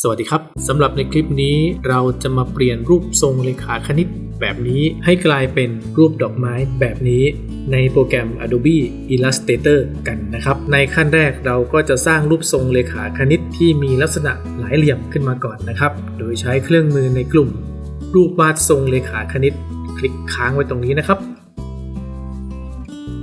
สวัสดีครับสำหรับในคลิปนี้เราจะมาเปลี่ยนรูปทรงเลขาคณิตแบบนี้ให้กลายเป็นรูปดอกไม้แบบนี้ ในโปรแกรม Adobe Illustrator กันนะครับ ในขั้นแรกเราก็จะสร้างรูปทรงเลขาคณิตที่มีลักษณะหลายเหลี่ยมขึ้นมาก่อนนะครับ โดยใช้เครื่องมือในกลุ่ม รูปวาดทรงเลขาคณิต คลิกค้างไว้ตรงนี้นะครับ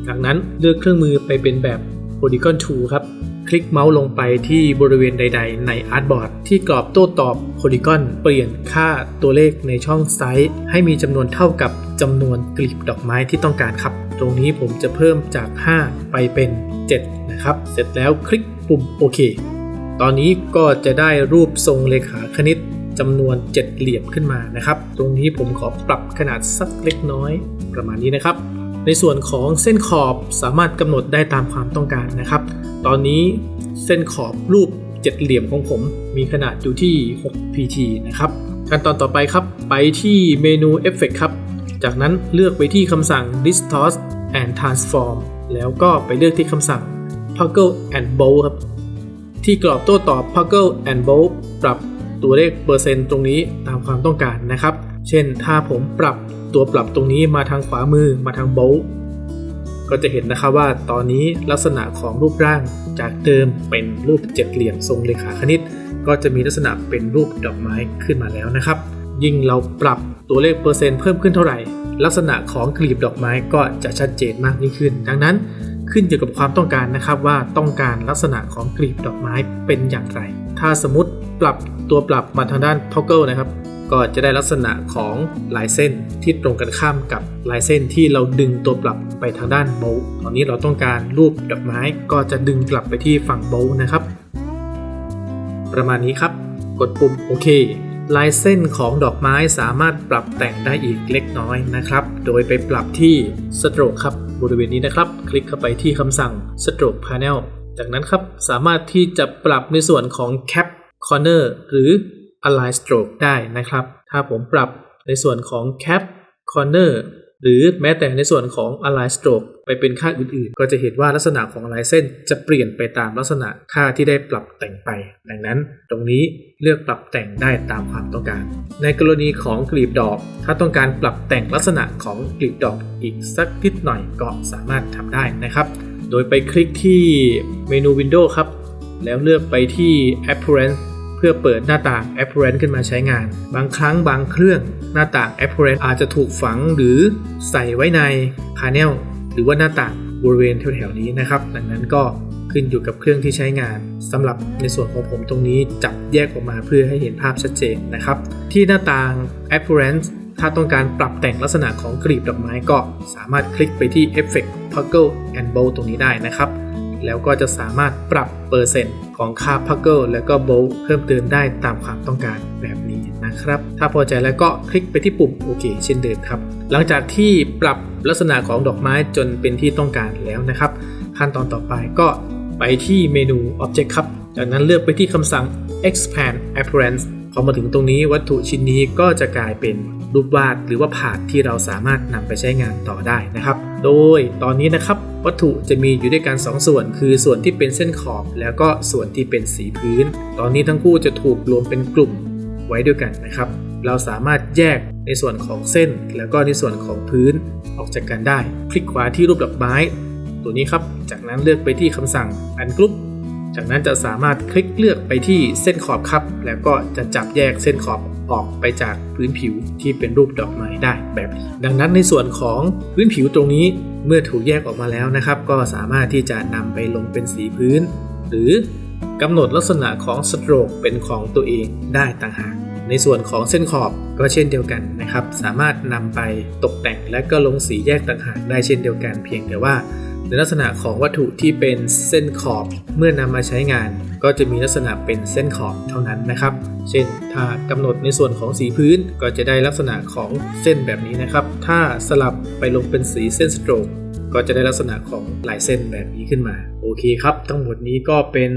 จากนั้นเลือกเครื่องมือไปเป็นแบบ Polygon Tool ครับ คลิกเมาส์ลงไปที่บริเวณใด ๆ ในอาร์ตบอร์ดที่กรอบโต้ตอบ Polygon เปลี่ยนค่าตัวเลขในช่องไซส์ให้มีจำนวนเท่ากับจำนวนกลีบดอกไม้ที่ต้องการครับ ตรงนี้ผมจะเพิ่มจาก 5 ไปเป็น 7 นะครับ เสร็จแล้วคลิกปุ่มโอเค ตอนนี้ก็จะได้รูปทรงเลขาคณิตจำนวน 7 เหลี่ยมขึ้นมานะครับ ตรงนี้ผมขอปรับขนาดสักเล็กน้อยประมาณนี้นะครับ ในส่วนของเส้นขอบสามารถกำหนดได้ตามความต้องการนะครับ ตอนนี้เส้นขอบรูปเจ็ดเหลี่ยมของผมมีขนาดอยู่ที่ 6 pt นะครับ ขั้นตอนต่อไปครับไปที่เมนู Effect ครับ จากนั้นเลือกไปที่คำสั่ง Distort and Transform แล้วก็ไปเลือกที่คำสั่ง Toggle and Bold ครับ ที่กรอบโต้ตอบ Toggle and Bold ปรับตัวเลขเปอร์เซ็นต์ตรงนี้ตามความต้องการนะครับ เช่นถ้าผมปรับ ตัวปรับตรงนี้มาทางขวามือมาทาง Bold ก็จะเห็นนะครับว่าตอนนี้ลักษณะของรูปร่างจากเดิมเป็นรูปเจ็ดเหลี่ยมทรงเลขาคณิต ก็จะมีลักษณะเป็นรูปดอกไม้ขึ้นมาแล้วนะครับ ยิ่งเราปรับตัวเลขเปอร์เซ็นต์เพิ่มขึ้นเท่าไหร่ ลักษณะของกลีบดอกไม้ก็จะชัดเจนมากยิ่งขึ้น ดังนั้นขึ้นอยู่กับความต้องการนะครับว่าต้องการลักษณะของกลีบดอกไม้เป็นอย่างไร ถ้าสมมติปรับตัวปรับมาทางด้าน toggle นะครับ ก็จะได้ลักษณะของลายเส้นที่ตรงกันข้ามกับลายเส้นที่เราดึงตัวปรับไปทางด้านโบว์ตอนนี้เราต้องการรูปดอกไม้ก็จะดึงกลับไปที่ฝั่งโบว์นะครับ ประมาณนี้ครับ กดปุ่มโอเคลายเส้นของดอกไม้สามารถปรับแต่งได้อีกเล็กน้อยนะครับ โดยไปปรับที่ Stroke ครับบริเวณนี้นะครับ คลิกเข้าไปที่คำสั่ง Stroke Panel จากนั้นครับสามารถที่จะปรับในส่วนของ Cap Corner หรือ Align Stroke ได้นะครับ ถ้าผมปรับในส่วนของ Cap Corner หรือแม้แต่ในส่วนของ Align Stroke ไปเป็นค่าอื่นๆ ก็จะเห็นว่าลักษณะของลายเส้นจะเปลี่ยนไปตามลักษณะค่าที่ได้ปรับแต่งไป ดังนั้นตรงนี้เลือกปรับแต่งได้ตามความต้องการ ในกรณีของกลีบดอก ถ้าต้องการปรับแต่งลักษณะของกลีบดอกอีกสักนิดหน่อยก็สามารถทำได้นะครับ โดยไปคลิกที่เมนู Windows ครับ แล้วเลือกไปที่ Appearance พื่อเปิดหน้าต่าง Appearance ขึ้นมาใช้งาน บางครั้งบางเครื่องหน้าต่าง Appearance อาจจะถูกฝังหรือใส่ไว้ใน Panel หรือว่าหน้าต่างบริเวณแถวๆนี้นะครับ ดังนั้นก็ขึ้นอยู่กับเครื่องที่ใช้งานสำหรับในส่วนของผมตรงนี้จับแยกออกมาเพื่อให้เห็นภาพชัดเจนนะครับ ที่หน้าต่าง Appearance ถ้าต้องการปรับแต่งลักษณะของกลีบดอกไม้ก็สามารถคลิกไปที่ Effect Toggle and Bold ตรงนี้ได้นะครับ แล้วก็จะสามารถปรับเปอร์เซ็นต์ของค่า p u g g l e แล้วก็ Bold เพิ่มเติมได้ตามความต้องการแบบนี้นะครับ ถ้าพอใจแล้วก็คลิกไปที่ปุ่มโอเคเช่นเดิมครับ หลังจากที่ปรับลักษณะของดอกไม้จนเป็นที่ต้องการแล้วนะครับ ขั้นตอนต่อไปก็ไปที่เมนู Object ครับ จากนั้นเลือกไปที่คำสั่ง Expand Appearance พอมาถึงตรงนี้วัตถุชิ้นนี้ก็จะกลายเป็นรูปวาดหรือว่าผาดที่เราสามารถนำไปใช้งานต่อได้นะครับ โดยตอนนี้นะครับ วัตถุจะมีอยู่ด้วยกัน2ส่วน คือส่วนที่เป็นเส้นขอบ แล้วก็ส่วนที่เป็นสีพื้น ตอนนี้ทั้งคู่จะถูกรวมเป็นกลุ่มไว้ด้วยกันนะครับ เราสามารถแยกในส่วนของเส้น แล้วก็ในส่วนของพื้นออกจากกันได้ คลิกขวาที่รูปดอกไม้ ตัวนี้ครับ จากนั้นเลือกไปที่คำสั่ง Ungroup จากนั้นจะสามารถคลิกเลือกไปที่เส้นขอบครับ แล้วก็จะจับแยกเส้นขอบออกไปจากพื้นผิวที่เป็นรูปดอกไม้ได้แบบนี้ ดังนั้นในส่วนของพื้นผิวตรงนี้เมื่อถูกแยกออกมาแล้วนะครับ ก็สามารถที่จะนำไปลงเป็นสีพื้น หรือกำหนดลักษณะของสโตรกเป็นของตัวเองได้ต่างหากในส่วนของเส้นขอบก็เช่นเดียวกันนะครับ สามารถนำไปตกแต่งและก็ลงสีแยกต่างหากได้เช่นเดียวกัน เพียงแต่ว่า ในลักษณะของวัตถุที่เป็นเส้นขอบเมื่อนำมาใช้งาน ก็จะมีลักษณะเป็นเส้นขอบเท่านั้นนะครับ เช่นถ้ากำหนดในส่วนของสีพื้นก็จะได้ลักษณะของเส้นแบบนี้นะครับ ถ้าสลับไปลงเป็นสีเส้นสโตรกก็จะได้ลักษณะของลายเส้นแบบนี้ขึ้นมา โอเคครับ ทั้งหมดนี้ก็เป็น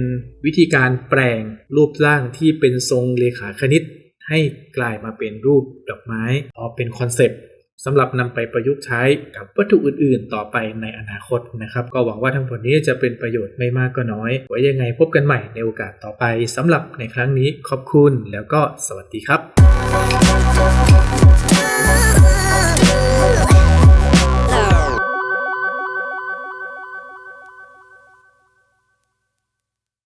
วิธีการแปลงรูปร่างที่เป็นทรงเลขาคณิต ให้กลายมาเป็นรูปดอกไม้พอเป็นคอนเซปต์ สำหรับนำไปประยุกต์ใช้กับวัตถุอื่นๆ ต่อไปในอนาคตนะครับ ก็หวังว่าทั้งหมดนี้จะเป็นประโยชน์ไม่มากก็น้อย ไว้ยังไงพบกันใหม่ในโอกาสต่อไปสำหรับในครั้งนี้ขอบคุณแล้วก็สวัสดีครับ